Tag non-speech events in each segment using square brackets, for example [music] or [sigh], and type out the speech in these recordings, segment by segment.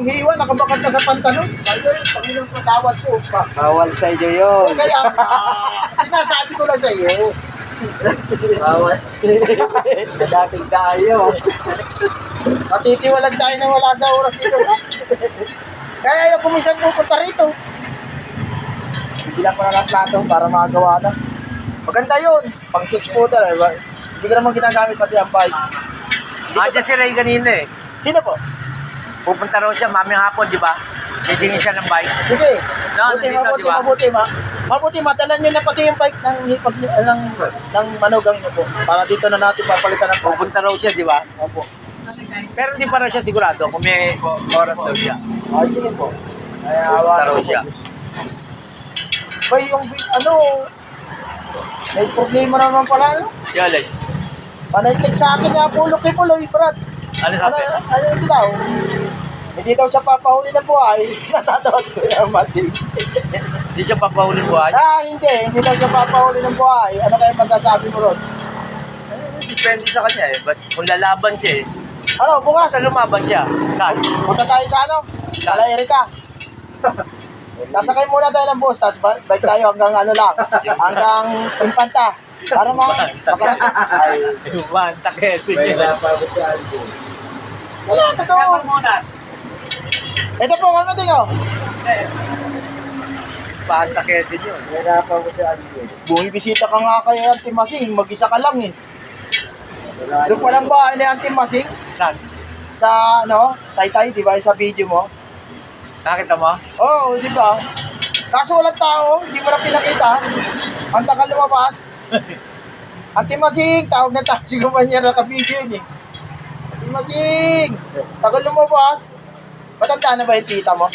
yung hiwa, nakabakad na sa pantalon. Ayun, Panginoon patawad. Pa. Bawal sa iyo yun. Kaya, ah, sinasabi ko lang sa iyo. Bawal. Dating tayo. Matitiwalag tayo na wala sa oras dito. Kaya ayaw kumisan pupunta rito. Bilang ko na ng plato para magawa na. Maganda yun. Pang 6 footer. Eh. Hindi ko naman ginagamit pati ang bike. Andiyan si Ray kanina eh. Sino po? Pupunta raw siya mamayang hapon, di ba? Titingin siya ng bike. Sige. No, mabuti, nandito, mabuti, di ba? mabuti, ma. Mabuti, madala nyo na pati yung bike ng, hipag, ng, ng manugang nyo po. Para dito na natin papalitan ng. Pupunta raw siya, di ba? Opo. Pero hindi pa raw siya sigurado kung may oras daw siya. Ay, sige po. Ay, awa po. siya. Bay, yung, ano, may problema naman pala, ano? Yalig. Panaytik sa akin nga po, Lucky Puloy, Brad. Ano Ano, sabi? ano yung daw? Hindi daw siya papahuli ng buhay. [laughs] Natatawa si Kuya Martin. Hindi siya papahulin buhay. ah, hindi. Hindi daw siya papahuli ng buhay. Ano kaya masasabi mo ron? Eh, Depende sa kanya eh. But kung lalaban siya eh. Ano, bukas? Basta lumaban siya. Saan? Punta tayo sa ano? Kala Erika. [laughs] Sasakay muna tayo ng bus, tapos ba- bike tayo hanggang ano lang, hanggang Impanta. Para ma makarating. Ay, Manta keso May niya. napagod si Alvin. wala, totoo. Ito po, ano din oh. Manta keso niya. May napagod si Alvin. Bumibisita ka nga kay Auntie Masing, mag-isa ka lang eh. Doon pa lang bahay ni Auntie Masing, Saan? sa ano, Taytay, di ba, sa video mo? Nakita mo? Oo, oh, di ba? Kaso walang tao, hindi mo na pinakita. Ang tagal lumabas. [laughs] Ate Masing, tawag na tawag si Gumanya na ka-video yun eh. Ate Masing, tagal lumabas. Matanda na ba yung tita mo?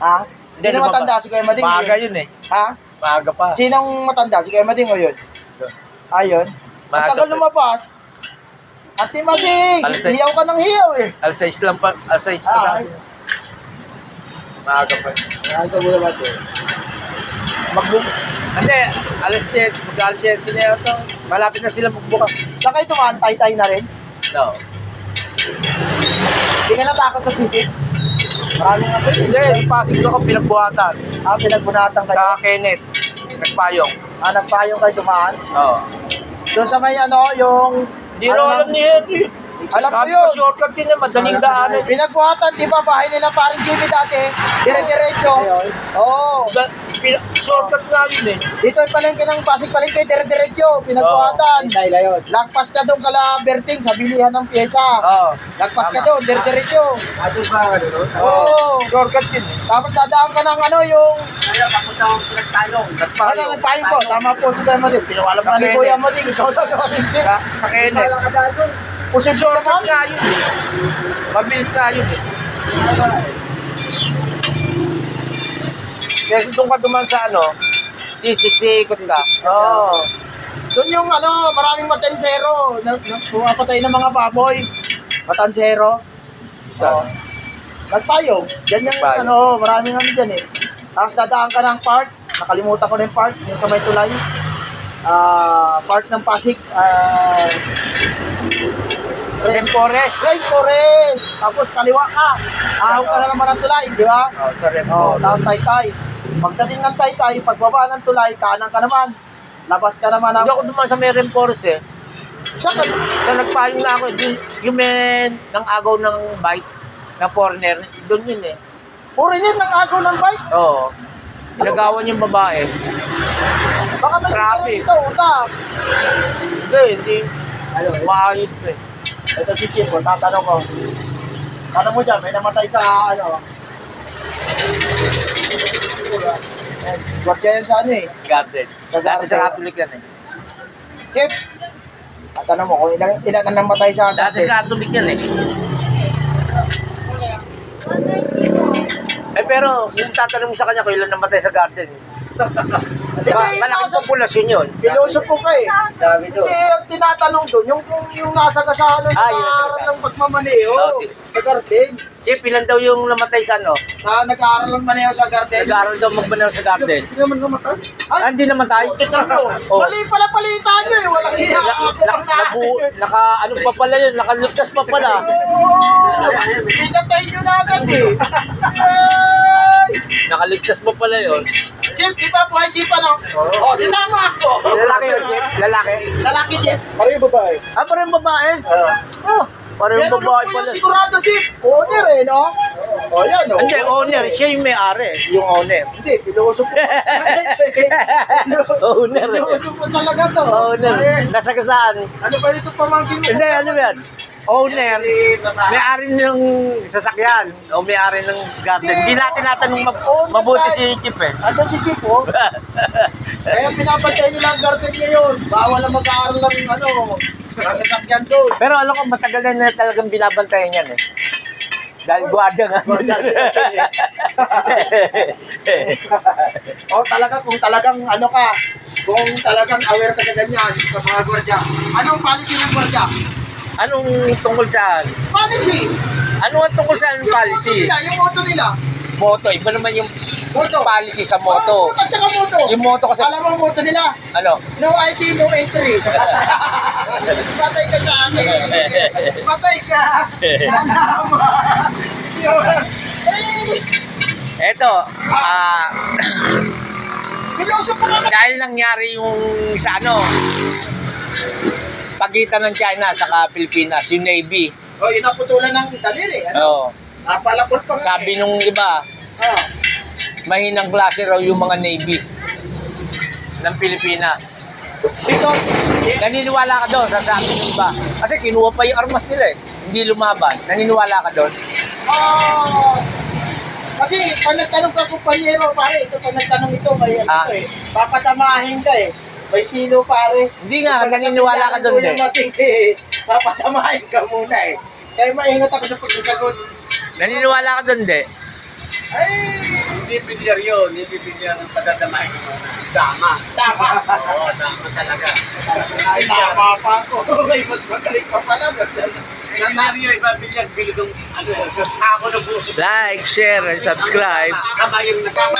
Ha? Sino Hindi, matanda? Si Kuya Mading? Maaga yun? eh. Ha? Maaga pa. Sinong matanda? Si Kuya Mading o yun? Ayun. Ang Maaga tagal pa. lumabas. Ate seis. hiyaw ka ng hiyaw eh. Alas 6 lang pa. Alas 6 pa Ah, sabi. Maaga pa. Nasa mo naman to. Magbuk. Hindi, alas 7. Mag alas 7 na yata. Malapit na sila magbukas. Saan kayo tumaan? Taytay na rin? No. Hindi ka natakot sa C6? Maraming nga Hindi, pasig ko ako pinagbuhatan. Ah, pinagbunatan kayo. Sa Kenneth. Nagpayong. Ah, nagpayong kayo dumaan. Oo. Doon sa may ano, yung... Hindi ano alam ni Henry. Alam ko yun. shortcut yun na madaling daanan. Pinagbuhatan, di ba? Bahay nila parang Jimmy dati. Dire-diretso. Oo. Pina- Shortcut nga yun eh. Dito yung palengke ng Pasig Palengke, dire-diretso. Pinagbuhatan. Hintay na yun. Lagpas ka doon kala Berting sa bilihan ng pyesa. Oo. Lagpas ka doon, dire-diretso. Ato ba ano no? Oo. Shortcut yun. Tapos dadaan ka ng ano, yung... Kaya papunta akong pinagtayong. Ano, Nagpayong. nagpahing po. Tama po si Kuya Mading. Tinawalam na ni Sa Kuya. Mading. Ikaw na sa Sa, sa Kenneth. Wala ka dahil yun eh. Mabilis nga yun eh. Kasi doon ka duman sa ano, sisiksikot ka. Oo. Doon yung ano, maraming. Na, na, pumapatay ng mga baboy. Matansero. Isa. Nagpayong. Yan yung Nagpayong. ano, maraming ano dyan eh. Tapos dadaan ka ng park. Nakalimutan ko na yung park. Yung sa may tulay. Ah, park ng Pasig. Ah, Red Forest. Rain Forest. Tapos kaliwa ka. Ahon ka na naman ng tulay, di ba? Oh, sa Red Oh, Forest. tapos taytay. Pagdating ng taytay, pagbaba ng tulay, kanan ka naman. Labas ka naman ng... Hindi ako duman sa may Forest eh. Saan ka? Sa nagpayong na ako, yung, yung may ng agaw ng bike na foreigner, doon yun eh. Yun ng agaw ng bike. Oo. Nagawan yung babae. Baka may Traffic. Sa utak. Hindi, hindi. Ano? Maayos na eh. Ito si Chico, tatanong ko. Tanong mo dyan, may namatay sa ano. Eh, Gwardiya yan sa ano eh. Garden. Sa Dati garden. sa Catholic yan eh. Chip, tatanong mo kung ilan, ilan ang namatay sa Dati garden. sa Catholic yan eh. Eh pero, kung tatanong mo sa kanya kung ilan namatay sa garden, Ba, yung malaking nasa, populasyon yun. piloso po ka eh. Dami to. Hindi, ang tinatanong doon, yung, yung, yung nasa kasahan ng Ah, yung nasa nag-aaral ng pagmamaneho sige. sa garden. Jeep, ilan daw yung namatay sa ano? Na nag-aaral ng maneho sa garden. Nag-aaral daw magbanal sa garden. Hindi naman namatay. Ah, hindi namatay? Tignan mo. Oh. Mali pala palitan nyo eh. Walang hiya. Na, na, nabu, naka, ano pa pala yun? Nakalugtas pa pala. Pinatay nyo na agad eh. Ay! Nakaligtas pa pala yun. Jeep, di ba buhay jeep ano? Oo. Oh, dinama ako. Lalaki yun, Jeep? Lalaki? Lalaki jeep. Parang yung babae. Ah, parang babae. Oh, parang Pero babae pala. yung sigurado jeep. Owner eh, no? O yan, no? Hindi, owner. Siya yung may-ari. Yung owner. Hindi, piloso po. [laughs] owner. Piloso po talaga to. Owner. Nasa kasaan? Ano ba ito pamangkin mo? Hindi, ano yan? Owner, may-ari ng sasakyan o may-ari ng garden. Hindi natin natanong mab- mabuti si Chip eh. Andun si Jeep, oh. [laughs] Kaya pinapantay nila ang garden ngayon. Bawal na mag-aaral ng ano, nasa sakyan doon. Pero alam ko, matagal na na talagang binabantayan yan eh. Dahil gwardiya nga. Gwardiya sila O Oh, talaga, kung talagang ano ka, kung talagang aware ka sa ganyan, sa mga gwardiya. Anong policy ng gwardiya? Anong tungkol saan? Policy! Ano ang tungkol saan Yung moto policy? nila, yung moto nila. Moto, iba naman yung Moto. policy sa Oh, moto. moto at saka moto. Yung moto kasi, Alam mo ang moto nila? ano? No ID, no entry. [laughs] Patay ka sa akin. Patay ka. Nalaman. Yun. Eh, Eto, ah, Piloso pa dahil nangyari yung sa ano, pagitan ng China sa Pilipinas, yung Navy. O, yun ang putulan ng daliri. Ano? Oh, Napalakot pa nga. sabi eh. nung iba, Ah. mahinang klase raw yung mga Navy ng Pilipinas. Because, eh, Naniniwala ka doon sa sabi ng iba. Kasi kinuha pa yung armas nila eh. Hindi lumaban. Naniniwala ka doon? ah, kasi pag nagtanong ka kumpanyero, pare, ito pag nagtanong ito, may ano Ah. eh, papadamahin ka eh. May silo pare. Hindi nga, Pag naniniwala ka doon eh. yung eh, papadamahin ka muna eh. Kaya maingat ako sa pagsasagot. Naniniwala ka doon, de? Ay, Hindi bilyar yun. Hindi bilyar ng padadamahin mo. Tama. tama. Oo, tama talaga. Ay, tama pa ako. [laughs] May mas magaling pa pala. Bilyar yun. Iba bilyar. Ano. Ako na. Like, share, and subscribe. Kamay yung nakama.